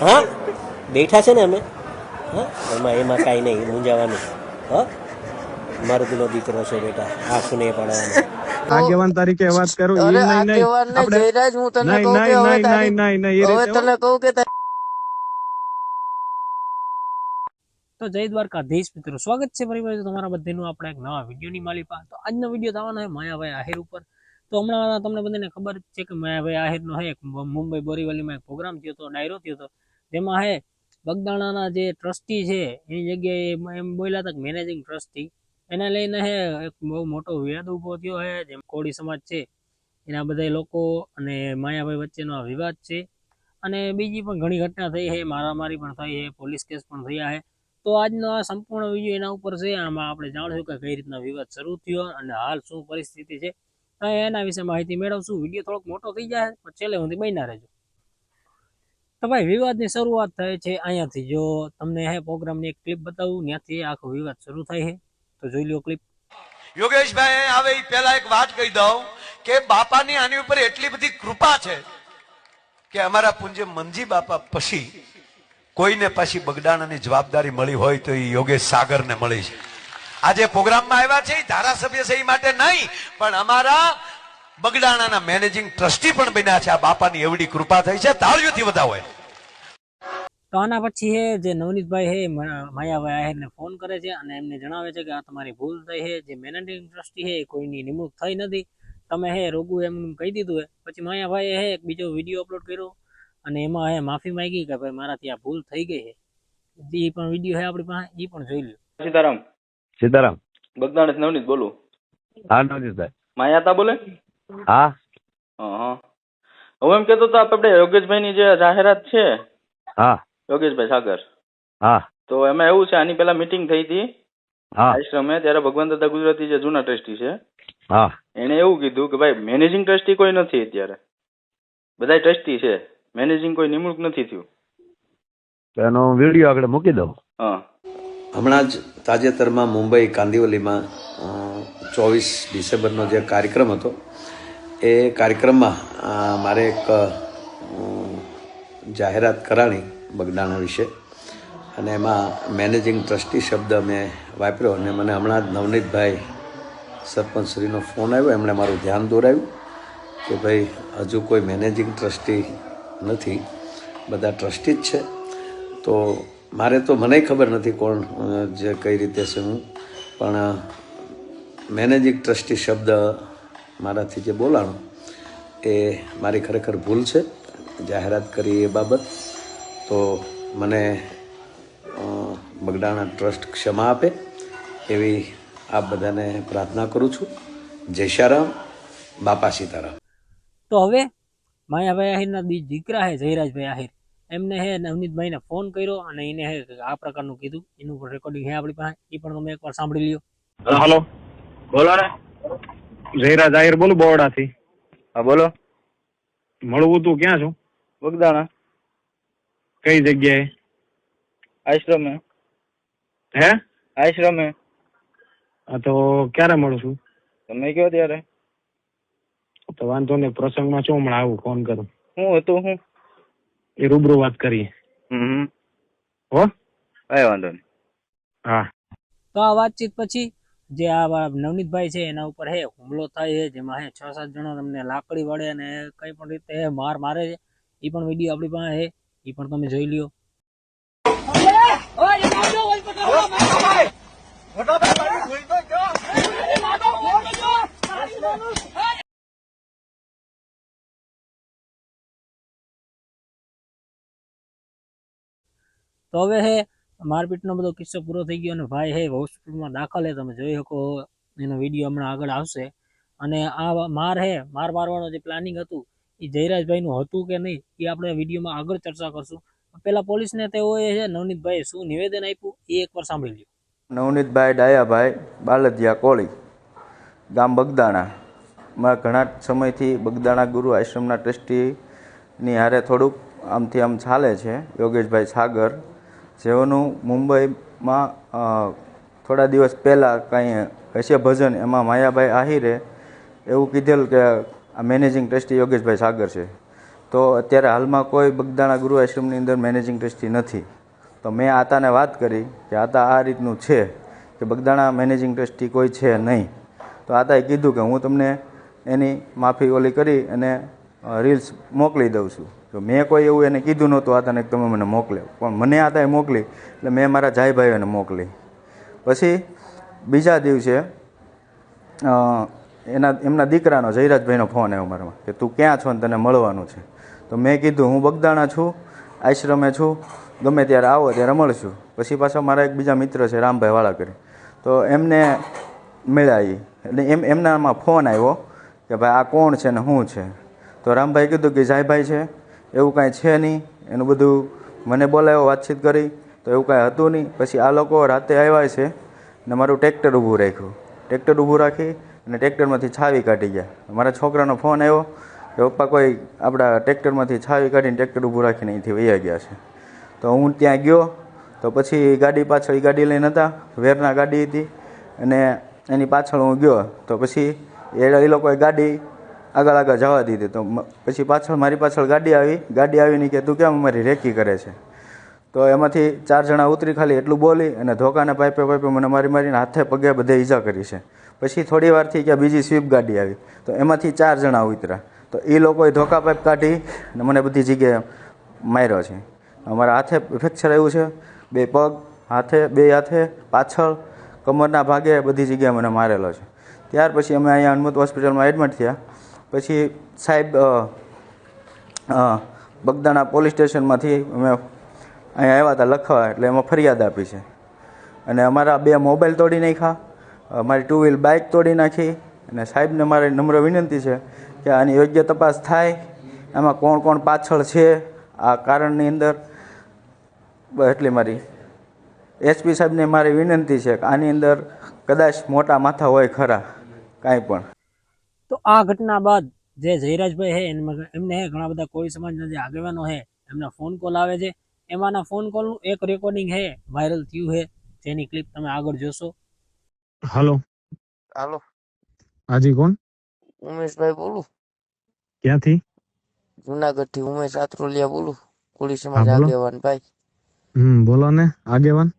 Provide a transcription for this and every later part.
હા? બેઠા છે ને અમે? હા? એમાં એમાં કાંઈ નહીં મૂંઝાવાનું હા? મર્દનો દીકરો છે બેટા આંખ નહીં પડવાનું. આગેવાન તરીકે વાત કરું એ નહીં નહીં. આગેવાન ને આપણે જયરાજ હું તને કહું કે નહીં હવે નહીં નહીં નહીં નહીં હવે તને કહું કે તો જય દ્વારકાધીશ મિત્રો સ્વાગત છે પરિવાર તમારા બધાનું આપણા એક નવા વિડીયોની માલિપા. તો આજનો વીડિયો થવાનો છે માયાભાઈ આહિર ઉપર. તો હમણાં તમને બધાને ખબર છે કે માયાભાઈ આહિરનો હે મુંબઈ બોરીવલીમાં એક પ્રોગ્રામ થયો હતો, ડાયરો થયો હતો. તેમાં હે બગદાણાના જે ટ્રસ્ટી છે એની જગ્યાએ એમ બોલ્યા હતા કે મેનેજિંગ ટ્રસ્ટી એને લઈને હે એક બહુ મોટો વિવાદ ઊભો થયો હે, જેમ કોળી સમાજ છે, એના બધા લોકો અને માયાભાઈ વચ્ચેનો આ વિવાદ છે. અને બીજી પણ ઘણી ઘટના થઈ છે મારામારી પણ થઈ છે પોલીસ કેસ પણ થયા છે તો આજનો આ સંપૂર્ણ વીડિયો એના ઉપર છે, આમાં આપણે જાણશું કે કઈ રીતના વિવાદ શરૂ થયો અને હાલ શું પરિસ્થિતિ છે. તો એના વિશે માહિતી મેળવશું. વીડિયો થોડોક મોટો થઈ જાય, પણ છેલ્લે સુધી બન્યા રહેજો. તો ભાઈ, વિવાદની શરૂઆત થાય છે અહીંયાથી. જો તમને હે પ્રોગ્રામની એક ક્લિપ બતાવું, ત્યાંથી આખો વિવાદ શરૂ થાય છે. તો જોઈ લો ક્લિપ. યોગેશભાઈ, હવે પેલા એક વાત કહી દઉં કે બાપાની આની ઉપર એટલી બધી કૃપા છે કે અમારા પૂંજે મનજી બાપા પછી કોઈને પછી બગડાણાની જવાબદારી મળી હોય તો એ યોગેશ સાગરને મળી છે આજે પ્રોગ્રામમાં આવ્યા છે ધારાસભ્ય છે એ માટે નહીં પણ અમારા બગડાણાના મેનેજિંગ ટ્રસ્ટી પણ બન્યા છે. આ બાપાની એવડી કૃપા થઈ છે. તાળીઓથી બધા હોય તો આના પછી હે જે નવનીતભાઈ હે માયાભાઈ આહેરને ફોન કરે છે અને એમને જણાવે છે કે આ તમારી ભૂલ થઈ છે જે મેનેજિંગ ટ્રસ્ટી છે એ કોઈની નિમણૂક થઈ નથી. તમે હે રોગું એમ કહી દીધું હે. પછી માયાભાઈએ હે એક બીજો વીડિયો અપલોડ કર્યો અને એમાં હે માફી માંગી કે ભાઈ મારાથી આ ભૂલ થઈ ગઈ છે એ પણ વીડિયો હે આપણી પાસે એ પણ જોઈ લ્યો. સીતારામ સીતારામ. બગદાણેશ નવનીત બોલું. હા નવજીતભાઈ માયાતા બોલે? હા. હા હા એમ કેતો તો આપણે યોગેશભાઈની જે જાહેરાત છે હા. યોગેશભાઈ સાગર. હા. તો એમાં એવું છે આની પેલા મીટિંગ થઈ હતી. આશ્રમે ત્યારે ભગવાન દાદા ગુજરાતી જે જૂના ટ્રસ્ટી છે હા. એણે એવું કીધું કે ભાઈ મેનેજિંગ ટ્રસ્ટી કોઈ નથી અત્યારે. બધા ટ્રસ્ટી છે. મેનેજિંગ કોઈ નિમણૂક નથી થયું. એનો વીડિયો આગળ મૂકી દઉં. હા. હમણાં જ તાજેતરમાં મુંબઈ કાંદિવલીમાં ચોવીસ ડિસેમ્બરનો જે કાર્યક્રમ હતો, એ કાર્યક્રમમાં મારે એક જાહેરાત કરાણી બગદાણા વિશે. અને એમાં મેનેજિંગ ટ્રસ્ટી શબ્દ મેં વાપર્યો અને મને હમણાં જ નવનીતભાઈ સરપંચશ્રીનો ફોન આવ્યો. એમણે મારું ધ્યાન દોરાવ્યું કે ભાઈ, હજુ કોઈ મેનેજિંગ ટ્રસ્ટી નથી. બધા ટ્રસ્ટી જ છે. તો મારે તો મને ખબર નથી કોણ જે કઈ રીતે છે હું. પણ મેનેજિંગ ટ્રસ્ટી શબ્દ મારાથી જે બોલાણો, એ મારી ખરેખર ભૂલ છે. જાહેરાત કરી એ બાબત. તો મને બગડાણા ટ્રસ્ટ ક્ષમા આપે. એવી આપ બધાને પ્રાર્થના કરું છું. જય શારામ બાપા સીતારામ. તો હવે માયાભાઈ આહિરના દીકરા હે, જયરાજભાઈ આહિર. એમને હે નવનીતભાઈને ફોન કર્યો અને એને હે આ પ્રકારનું કીધું. એનું પણ રેકોર્ડિંગ હે આપણી પાસે. એ પણ તમે એકવાર સાંભળી લ્યો. હલો. બોલો ને. જયરાજ જાહેર બોલું બોરડાથી. હા બોલો. મળવું તું ક્યાં છું? બગદાણા. કઈ જગ્યાએ? આશ્રમે. હે? આશ્રમે. હા તો ક્યારે મળું છું? તમે કયો ત્યારે? તો વાંધો નહીં પ્રસંગમાં શું હમણાં આવું ફોન કરું. હું હતું હું એ રૂબરૂ વાત કરીએ હમ હો કઈ વાંધો નહીં હા તો આ વાતચીત પછી જે આ નવનીતભાઈ છે એના ઉપર હે હુમલો થાય છે જેમાં હે છ સાત જણા તમને લાકડી વડે અને કઈ પણ રીતે હે માર મારે છે એ પણ વીડિયો આપણી પાસે હે એ પણ તમે જોઈ લ્યો તો હવે હે, મારપીટનો બધો કિસ્સો પૂરો થઈ ગયો અને ભાઈ હે હોસ્પિટલમાં દાખલ હે, તમે જોઈ શકો એનો વીડિયો હમણાં આગળ આવશે. અને આ માર હે, માર મારવાનો જે પ્લાનિંગ હતું એ જયરાજભાઈનું હતું કે નહીં એ આપણે વિડીયોમાં આગળ ચર્ચા કરશું. પેલા પોલીસને તેઓએ છે નવનીતભાઈએ શું નિવેદન આપ્યું, એ એકવાર સાંભળી લ્યો. નવનીતભાઈ ડાયાભાઈ, બાલદિયા કોળી, ગામ બગદાણા. મારા ઘણા સમયથી બગદાણા ગુરુ આશ્રમના ટ્રસ્ટીની હારે થોડુંક આમથી આમ ચાલે છે, યોગેશભાઈ સાગર. જેઓનું મુંબઈમાં થોડા દિવસ પહેલાં કાંઈ હશે ભજન, એમાં માયાભાઈ આહિરે એવું કીધેલું કે આ મેનેજિંગ ટ્રસ્ટી યોગેશભાઈ સાગર છે. તો અત્યારે હાલમાં કોઈ બગદાણા ગુરુ આશ્રમની અંદર મેનેજિંગ ટ્રસ્ટી નથી. તો મેં આતાને વાત કરી કે આતા આ રીતનું છે કે બગદાણા મેનેજિંગ ટ્રસ્ટી કોઈ છે નહીં. તો આતાએ કીધું કે હું તમને એની માફી ઓલી કરી અને રીલ્સ મોકલી દઉં છું. તો મેં કોઈ એવું એને કીધું નહોતું, આ તને તમે મને મોકલે. પણ મને આ તાએ મોકલી, એટલે મેં મારા જાઈ ભાઈઓને મોકલી. પછી બીજા દિવસે એના, એમના દીકરાનો, જયરાજભાઈનો ફોન આવ્યો મારામાં, કે તું ક્યાં છો ને તને મળવાનું છે. તો મેં કીધું, હું બગદાણા છું, આશ્રમે છું, ગમે ત્યારે આવો ત્યારે મળશું. પછી પાછા મારા એક બીજા મિત્ર છે, રામભાઈ વાળા કરી તો એમને મળ્યા એટલે એમ, એમનામાં ફોન આવ્યો કે ભાઈ આ કોણ છે ને શું છે? તો રામભાઈ કીધું કે જાયભાઈ છે. એવું કાંઈ છે નહીં. એનું બધું મને બોલાવ્યો વાતચીત કરી, તો એવું કાંઈ હતું નહીં. પછી આ લોકો રાતે આવ્યા છે ને મારું ટ્રેક્ટર ઊભું રાખ્યું. ટ્રેક્ટર ઊભું રાખી અને ટ્રેક્ટરમાંથી છાવી કાઢી ગયા. મારા છોકરાનો ફોન આવ્યો કે, પપ્પા, કોઈ આપણા ટ્રેક્ટરમાંથી છાવી કાઢીને ટ્રેક્ટર ઊભું રાખીને અહીંથી વૈયા ગયા છે. તો હું ત્યાં ગયો. તો પછી ગાડી પાછળ એ ગાડી લઈને હતા. વેરના ગાડી હતી. અને એની પાછળ હું ગયો. તો પછી એ લોકોએ ગાડી આગળ આગળ જવા દીધી. તો પછી પાછળ મારી પાછળ ગાડી આવી. ગાડી આવીને કે, તું કેમ અમારી રેકી કરે છે? તો એમાંથી ચાર જણા ઉતરી ખાલી એટલું બોલી અને ધોકાને પાઇપે પાઇપે મને મારી મારીને હાથે પગે બધે ઈજા કરી છે. પછી થોડી વારથી કે બીજી સ્વીપ ગાડી આવી. તો એમાંથી ચાર જણા ઉતર્યા. તો એ લોકોએ ધોકા પાઇપ કાઢી અને મને બધી જગ્યાએ માર્યો છે. અમારા હાથે ફ્રેક્ચર આવ્યું છે. બે પગ, હાથે, બે હાથે, પાછળ, કમરના ભાગે બધી જગ્યાએ મને મારેલો છે. ત્યાર પછી અમે અહીંયા હનુમત હોસ્પિટલમાં એડમિટ થયા. પછી સાહેબ બગદાણા પોલીસ સ્ટેશનમાંથી અમે અહીંયા આવ્યા હતા લખવા, એટલે એમાં ફરિયાદ આપી છે. અને અમારા બે મોબાઈલ તોડી નાખ્યા, અમારી ટુ વ્હીલ બાઇક તોડી નાખી, અને સાહેબને મારી નમ્ર વિનંતી છે કે આની યોગ્ય તપાસ થાય, એમાં કોણ કોણ પાછળ છે, આ કારણની અંદર એટલી મારી એસપી સાહેબને મારી વિનંતી છે કે આની અંદર કદાચ મોટા માથા હોય ખરા, કાંઈ પણ. તો આ ઘટના બાદ જે જયરાજભાઈ હે એમને એમને ઘણા બધા કોઈ સમાજના જે આગેવાનો હે એમના ફોન કોલ આવે છે. એમાંના ફોન કોલનું એક રેકોર્ડિંગ હે વાયરલ થયું હે જેની ક્લિપ તમે આગળ જોશો. હલો હાલો હાજી કોણ? ઉમેશભાઈ બોલું. ક્યાંથી? જુનાગઢથી ઉમેશ આત્રોલિયા બોલું. કોળી સમાજ. આગેવાન ભાઈ. હમ બોલો ને આગેવાન.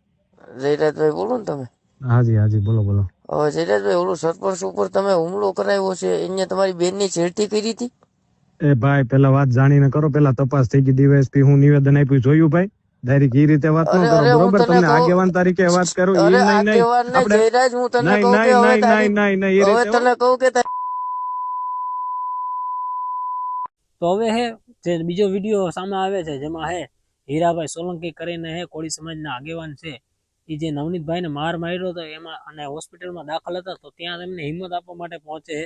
જયરાજભાઈ બોલો ને તમે. હાજી હાજી બોલો બોલો. જયરાજભાઈ ઓલું સરપંચ ઉપર તમે હુમલો કરાવ્યો છે એને તમારી બેનની છેડતી કરી હતી? એ ભાઈ પેલા વાત જાણીને કરો પેલા તપાસ થઈ ગઈ. ડીવાયએસપી હું નિવેદન આપ્યું જોયું ભાઈ? ડાયરેક્ટ એ રીતે વાત ન કરો બરોબર? તમને આગેવાન તરીકે વાત કરો એ નહીં નહીં. આપણે- જયરાજ હું તને કહું કે હવે નહીં નહીં નહીં નહીં એ હવે રીતે તને કહું કે તો હવે હે જે બીજો વીડિયો સામે આવે છે જેમાં હે હીરાભાઈ સોલંકી કરીને હે કોળી સમાજના આગેવાન છે. એ જે નવનીતભાઈને માર માર્યો હતો એમાં અને હોસ્પિટલમાં દાખલ હતા તો ત્યાં તેમને હિંમત આપવા માટે પહોંચે છે.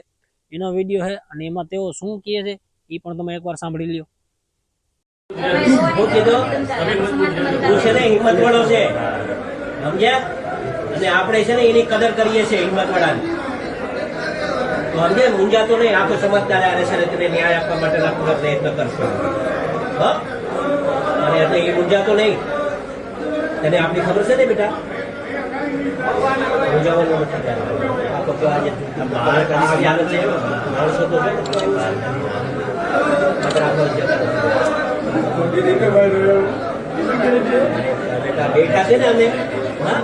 એનો વીડિયો છે અને એમાં તેઓ શું કહે છે એ પણ તમે એકવાર સાંભળી લ્યો. છે ને હિંમત છે, સમજ્યા? અને આપણે છે ને એની કદર કરીએ છીએ હિંમત વાળાની તો સમજે મુંજાતો નહીં, આખો સમજદાર આરે છે તેને ન્યાય આપવા માટેના પૂરા અને એટલે એ મુંજાતો નહીં. તને આપણી ખબર છે ને બેટા? બેઠા છે ને અમે? હા?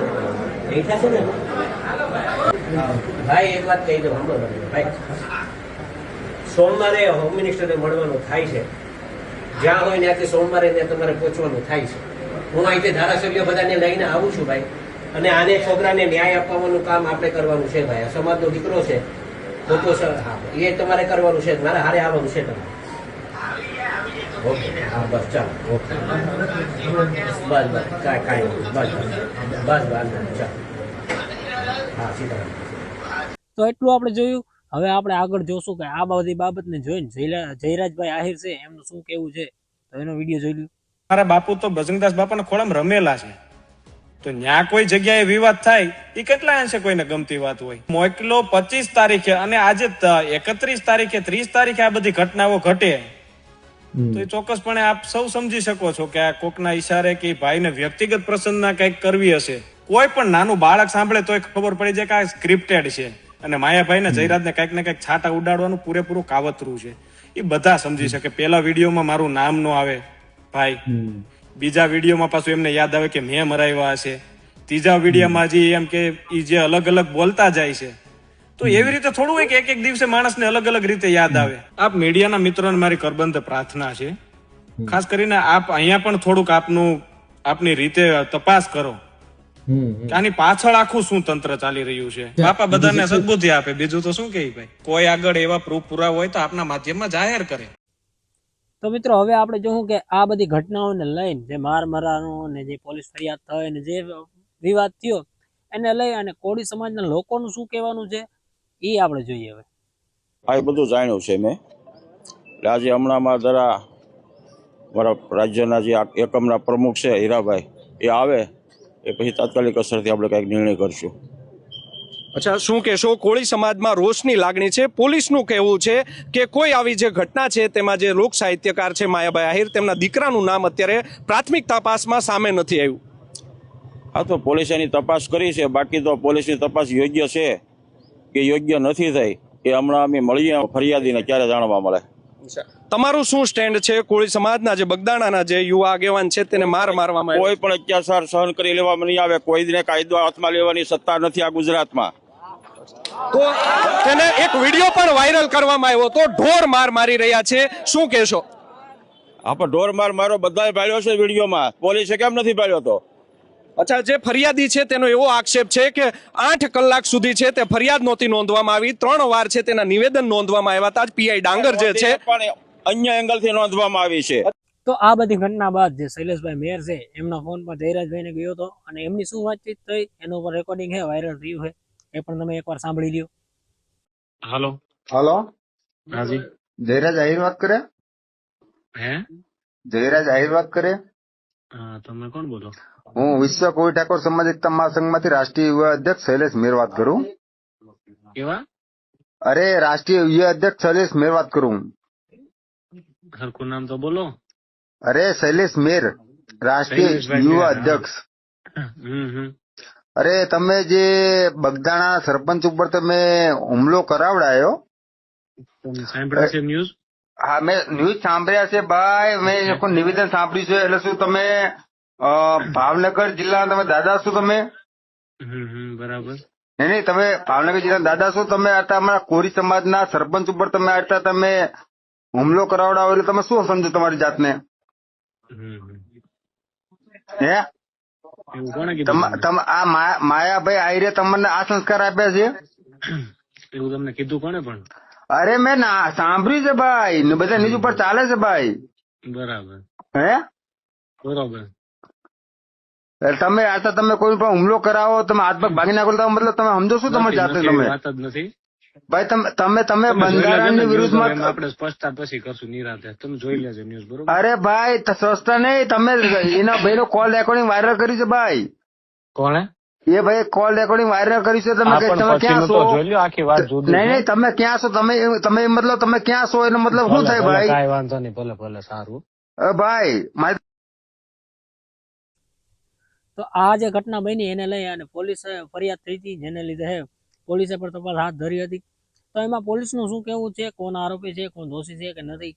બેઠા છે ને ભાઈ, એક વાત કહી દો ભાઈ, સોમવારે હોમ મિનિસ્ટરને મળવાનું થાય છે. જ્યાં હોય ત્યાંથી સોમવારે ત્યાં તમારે પહોંચવાનું થાય છે. હું અહીંથી ધારાસભ્ય બધાને લઈને આવું છું ભાઈ. અને આને છોકરાને ન્યાય આપવાનું કામ આપણે કરવાનું છે ભાઈ. આ સમાજનો દીકરો છે. મોટો એ તમારે કરવાનું છે. મારે હારે આવવાનું છે તમારે. બસ બસ બસ, કાંઈ. બસ બસ. બસ ચાલો. હા, સીતારામ. તો એટલું આપણે જોયું. હવે આપણે આગળ જોશું કે આ બધી બાબતને જોઈને જયરાજભાઈ આહિર છે. એમનું શું કેવું છે? તો એનો વીડિયો જોઈ લ્યો. મારા બાપુ તો ભજનદાસ બાપાના ખોળામ રમેલા છે. તો ન્યા કોઈ જગ્યાએ વિવાદ થાય એ કેટલા અંશે કોઈને ગમતી વાત હોય? મોકલો પચીસ તારીખે અને આજે એકત્રીસ તારીખે ત્રીસ તારીખે આ બધી ઘટનાઓ ઘટે. તો એ ચોક્કસપણે આપ સૌ સમજી શકો છો કે આ કોકના ઈશારે કે ભાઈને વ્યક્તિગત પ્રસંગના કંઈક કરવી હશે. કોઈ પણ નાનું બાળક સાંભળે તો ખબર પડી જાય કે આ સ્ક્રિપ્ટેડ છે. અને માયાભાઈ ને જયરાજ ને કંઈક ને કંઈક છાટા ઉડાડવાનું પૂરેપૂરું કાવતરું છે. એ બધા સમજી શકે. પેલા વિડીયોમાં મારું નામ નો આવે. ભાઈ. બીજા વિડીયોમાં પાછું એમને યાદ આવે કે મેં મરાવ્યા હશે. ત્રીજા વિડીયોમાં જે એમ કે એ જે અલગ અલગ બોલતા જાય છે. તો એવી રીતે થોડું હોય કે એક એક દિવસે માણસને અલગ અલગ રીતે યાદ આવે. આપ મીડિયાના મિત્રોને મારી કરબંધ પ્રાર્થના છે. ખાસ કરીને આપ અહીંયા પણ થોડુંક આપનું આપની રીતે તપાસ કરો. આની પાછળ આખું શું તંત્ર ચાલી રહ્યું છે? બાપા બધાને સદબુદ્ધિ આપે. બીજું તો શું કે ભાઈ? કોઈ આગળ એવા પ્રૂફ પુરા હોય તો આપના માધ્યમમાં જાહેર કરે. તો મિત્રો, હવે આપણે જોવું કે આ બધી ઘટનાઓને લઈને જે માર મરાનો ને જે પોલીસ ફરિયાદ થઈ ને જે વિવાદ થયો, એને લઈ અને કોળી સમાજના લોકોનું શું કહેવાનું છે, એ આપણે જોઈએ હવે. આ બધું જાણ્યું છે મેં. આજે હમણાંમાં જરા મારા રાજ્યના જે એકમના પ્રમુખ છે હીરાભાઈ, એ આવે, એ પછી તાત્કાલિક અસરથી આપણે કંઈક નિર્ણય કરશું. અચ્છા શું કહેશો? કોળી સમાજમાં રોષની લાગણી છે. પોલીસનું કહેવું છે કે કોઈ આવી જે ઘટના છે તેમાં જે લોક સાહિત્યકાર છે માયાભાઈ આહિર તેમના દીકરાનું નામ અત્યારે પ્રાથમિક તપાસમાં સામે નથી આવ્યું. હા તો પોલીસે એની તપાસ કરી છે. બાકી તો પોલીસની તપાસ યોગ્ય છે કે યોગ્ય નથી થઈ એ હમણાં અમે મળીએ ફરિયાદીને ક્યારે જાણવા મળે. તમારું શું સ્ટેન્ડ છે? કોળી સમાજના જે બગદાણાના જે યુવા આગેવાન છે તેને માર મારવામાં કોઈ પણ અત્યાચાર સહન કરી લેવામાં નહીં આવે કોઈને કાયદો હાથમાં લેવાની સત્તા નથી આ ગુજરાતમાં. તો તેને એક વીડિયો પણ વાયરલ કરવામાં આવ્યો તો ઢોર માર મારી રહ્યા છે. શું કહેશો? આપણે ઢોર માર મારો બધાએ પાડ્યો છે વિડીયોમાં. પોલીસે કેમ નથી પાડ્યો તો? અચ્છા જે ફરિયાદી છે તેનો એવો આક્ષેપ છે કે આઠ કલાક સુધી છે તે ફરિયાદ નહોતી નોંધવામાં આવી. ત્રણ વાર છે તેના નિવેદન નોંધવામાં આવ્યા હતા. પીઆઈ ડાંગર જે છે પણ અન્ય એંગલથી નોંધવામાં આવી છે. તો આ બધી ઘટના બાદ જે શૈલેષભાઈ મેયર છે એમના ફોન પર જયરાજભાઈને ગયો હતો અને એમની શું વાતચીત થઈ? એનું પર રેકોર્ડિંગ છે વાયરલ થયું છે એ પણ તમે એકવાર સાંભળી લ્યો. હાલો. હલો. હાજી. જયરાજ આહિર વાત કરે? હે? જયરાજ આહિર વાત કરે? હા તમે કોણ બોલો? હું વિશ્વ કોળી ઠાકોર સમાજ એકતા મહાસંઘમાંથી રાષ્ટ્રીય યુવા અધ્યક્ષ શૈલેષ મેર વાત કરું. કેવા? અરે રાષ્ટ્રીય યુવા અધ્યક્ષ શૈલેષ મેર વાત કરું. સરખું નામ તો બોલો. અરે શૈલેષ મેર રાષ્ટ્રીય યુવા અધ્યક્ષ. હમ હમ. અરે તમે જે બગદાણા સરપંચ ઉપર તમે હુમલો કરાવડાયો? સાંભળ્યા છે ન્યૂઝ? હા મેં ન્યૂઝ સાંભળ્યા છે ભાઈ. મેં નિવેદન સાંભળ્યું છે. એટલે શું તમે ભાવનગર જિલ્લા તમે દાદા છો તમે? બરાબર. નહીં નહીં તમે ભાવનગર જિલ્લાના દાદા છો. તમે આટલા અમારા કોરી સમાજના સરપંચ ઉપર તમે આટલા તમે હુમલો કરાવડાવો એટલે તમે શું સમજો તમારી જાતને. હે? તમ- આ માયાભાઈ આયરે તમને આ સંસ્કાર આપ્યા છે? એવું તમને કીધું કોને પણ? અરે મેં ના- સાંભળ્યું છે ભાઈ. ને બધા નીચ ઉપર ચાલે છે ભાઈ. બરાબર. હે? બરાબર. તમે આ તમે કોઈ પણ હુમલો કરાવો તમે હાથ પગ ભાગી નાખો મતલબ તમે સમજો શું તમે જાતે તમે? વાત જ નથી. ભાઈ તમે તમે તમે બંધારણની વિરુદ્ધમાં આપણે સ્પષ્ટતા પછી કરશું નિરાતે. તમે જોઈ લેજો ન્યૂઝ બરોબર? અરે ભાઈ સ્પષ્ટતા નહીં. તમે એના ભાઈનો કોલ રેકોર્ડિંગ વાયરલ કર્યું છે ભાઈ. કોણે? એ ભાઈ કોલ રેકોર્ડિંગ વાયરલ કર્યું છે તમે તમે ક્યાં છો તો જોઈ લ્યો, આખી વાત જુદી નહીં નહીં તમે ક્યાં છો? તમે તમે મતલબ તમે ક્યાં છો? એનો મતલબ શું થાય ભાઈ? કાંઈ વાંધો નહીં ભલે ભલે સારું. ભાઈ મારી તો આ જે ઘટના બની એને લઈ અને પોલીસે ફરિયાદ થઈ હતી જેને લીધે પોલીસે પણ તપાસ હાથ ધરી હતી. તો એમાં પોલીસનું શું કહેવું છે? કોણ આરોપી છે? કોણ દોષી છે કે નથી?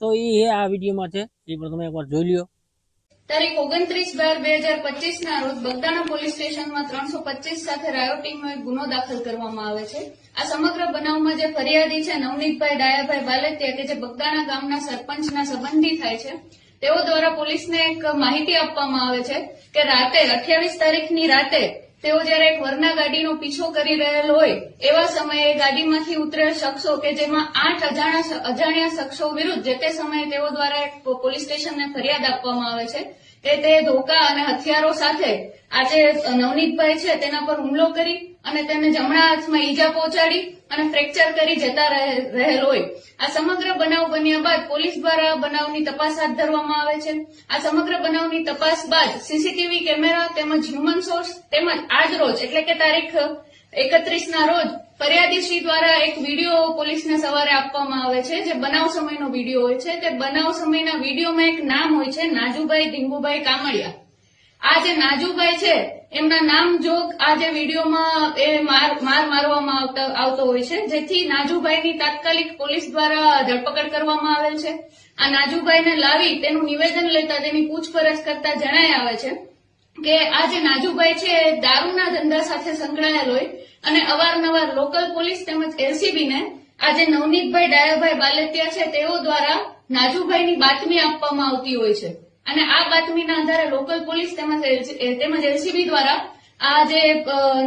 તો એ આ વિડીયોમાં છે. એ પણ તમે એકવાર જોઈ લ્યો. તારીખ ઓગણત્રીસ બાર બે હજાર પચીસ ના રોજ બગદાણા પોલીસ સ્ટેશનમાં ત્રણસો પચીસ સાથે રાયોટિંગનો એક ગુનો દાખલ કરવામાં આવે છે. આ સમગ્ર બનાવમાં જે ફરિયાદી છે, નવનીતભાઈ ડાયાભાઈ બાલતિયા કે જે બગદાણા ગામના સરપંચના સંબંધી થાય છે, તેઓ દ્વારા પોલીસને એક માહિતી આપવામાં આવે છે કે રાતે અઠ્યાવીસ તારીખની રાતે તેઓ જ્યારે વરના ગાડીનો પીછો કરી રહેલ હોય, એવા સમયે ગાડીમાંથી ઉતરેલ શખ્સો કે જેમાં આઠ અજાણ્યા અજાણ્યા શખ્સો વિરુદ્ધ જે તે સમયે તેઓ દ્વારા પોલીસ સ્ટેશનને ફરિયાદ આપવામાં આવે છે કે તે ધોકા અને હથિયારો સાથે આજે નવનીતભાઈ છે તેના પર હુમલો કરી અને તેને જમણા હાથમાં ઈજા પહોંચાડી અને ફ્રેક્ચર કરી જતા રહે- રહેલ હોય. આ સમગ્ર બનાવ બન્યા બાદ પોલીસ દ્વારા બનાવની તપાસ હાથ ધરવામાં આવે છે. આ સમગ્ર બનાવની તપાસ બાદ સીસીટીવી કેમેરા તેમજ હ્યુમન સોર્સ તેમજ આજ રોજ, એટલે કે તારીખ એકત્રીસ ના રોજ ફરિયાદીશ્રી દ્વારા એક વીડિયો પોલીસને સવારે આપવામાં આવે છે, જે બનાવ સમયનો વીડિયો હોય છે. તે બનાવ સમયના વિડીયોમાં એક નામ હોય છે, નાજુભાઈ ધીંગુભાઈ કામડિયા આ જે નાજુભાઈ છે, એમના નામ જો આ જે વિડીયોમાં એ માર માર મારવામાં આવતો હોય છે, જેથી નાજુભાઈની તાત્કાલિક પોલીસ દ્વારા ધરપકડ કરવામાં આવેલ છે. આ નાજુભાઈને લાવી તેનું નિવેદન લેતા તેની પૂછપરછ કરતા જણાય આવે છે. કે આ જે નાજુભાઈ છે, દારૂના ધંધા સાથે સંકળાયેલ હોય અને અવારનવાર લોકલ પોલીસ તેમજ એલસીબીને આજે નવનીતભાઈ, ડાયાભાઈ બાલેતિયા છે, તેઓ દ્વારા નાજુભાઈની બાતમી આપવામાં આવતી હોય છે. અને આ બાતમીના આધારે લોકલ પોલીસ તેમજ તેમજ એલસીબી દ્વારા આ જે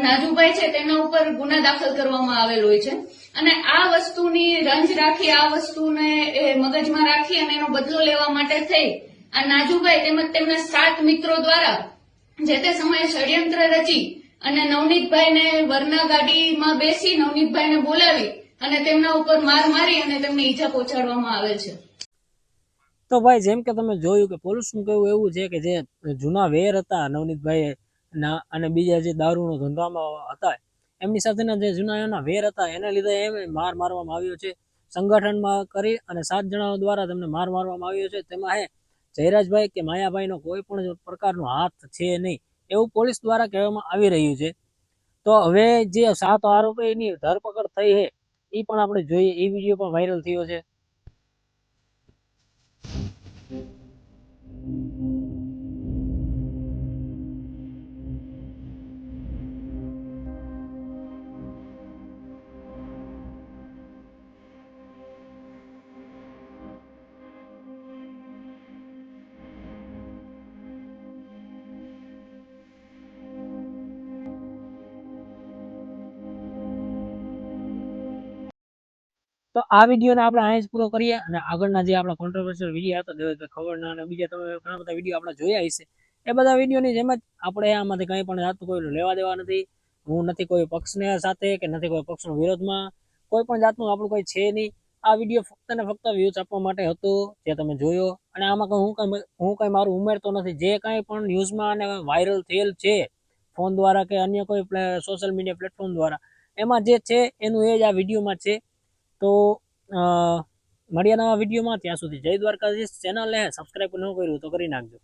નાજુભાઈ છે, તેના ઉપર ગુના દાખલ કરવામાં આવેલ હોય છે. અને આ વસ્તુની રંજ રાખી, આ વસ્તુને એ મગજમાં રાખી અને એનો બદલો લેવા માટે થઈ આ નાજુભાઈ તેમજ તેમના સાત મિત્રો દ્વારા જે તે સમયે ષડયંત્ર રચી અને નવનીતભાઈને વરના ગાડીમાં બેસી નવનીતભાઈને બોલાવી અને તેમના ઉપર માર મારી અને તેમને ઈજા પહોંચાડવામાં આવેલ છે. તો ભાઈ, જેમ કે તમે જોયું કે પોલીસનું કહેવું એવું છે કે જે જૂના વેર હતા નવનીતભાઈ ના અને બીજા જે દારૂનો ધંધામાં હતા, એમની સાથેના જે જૂના એના વેર હતા, એને લીધે એમ માર મારવામાં આવ્યો છે. સંગઠનમાં કરી અને સાત જણાઓ દ્વારા તેમને માર મારવામાં આવ્યો છે. તેમાં હે જયરાજભાઈ કે માયાભાઈનો કોઈ પણ પ્રકારનો હાથ છે નહીં, એવું પોલીસ દ્વારા કહેવામાં આવી રહ્યું છે. તો હવે જે સાત આરોપીની ધરપકડ થઈ છે એ પણ આપણે જોઈએ. એ વીડિયો પણ વાયરલ થયો છે. તો આ વિડીયોને આપણે અહીં જ પૂરો કરીએ અને આગળના જે આપણા કોન્ટ્રોવર્સિયલ વીડિયો હતો દેવેશભાઈ ખબરના અને બીજા તમે ઘણા બધા વીડિયો આપણે જોયા હશે, એ બધા વિડીયોની જેમ જ આપણે આમાંથી કંઈ પણ જાતનું કોઈ લેવા દેવા નથી. હું નથી કોઈ પક્ષને સાથે કે નથી કોઈ પક્ષનો વિરોધમાં, કોઈ પણ જાતનું આપણું કોઈ છે નહીં. આ વીડિયો ફક્ત ને ફક્ત વ્યૂઝ આપવા માટે હતો, જે તમે જોયો. અને આમાં કંઈ હું કંઈ હું કંઈ મારું ઉમેરતો નથી. જે કંઈ પણ ન્યૂઝમાં અને વાયરલ થયેલ છે ફોન દ્વારા કે અન્ય કોઈ સોશિયલ મીડિયા પ્લેટફોર્મ દ્વારા, એમાં જે છે એનું એ જ આ વિડીયોમાં છે. તો મળ્યા નવા વિડીયોમાં. ત્યાં સુધી જય દ્વારકાધીશ. ચેનલને સબસ્ક્રાઈબ ન કર્યું તો કરી નાખજો.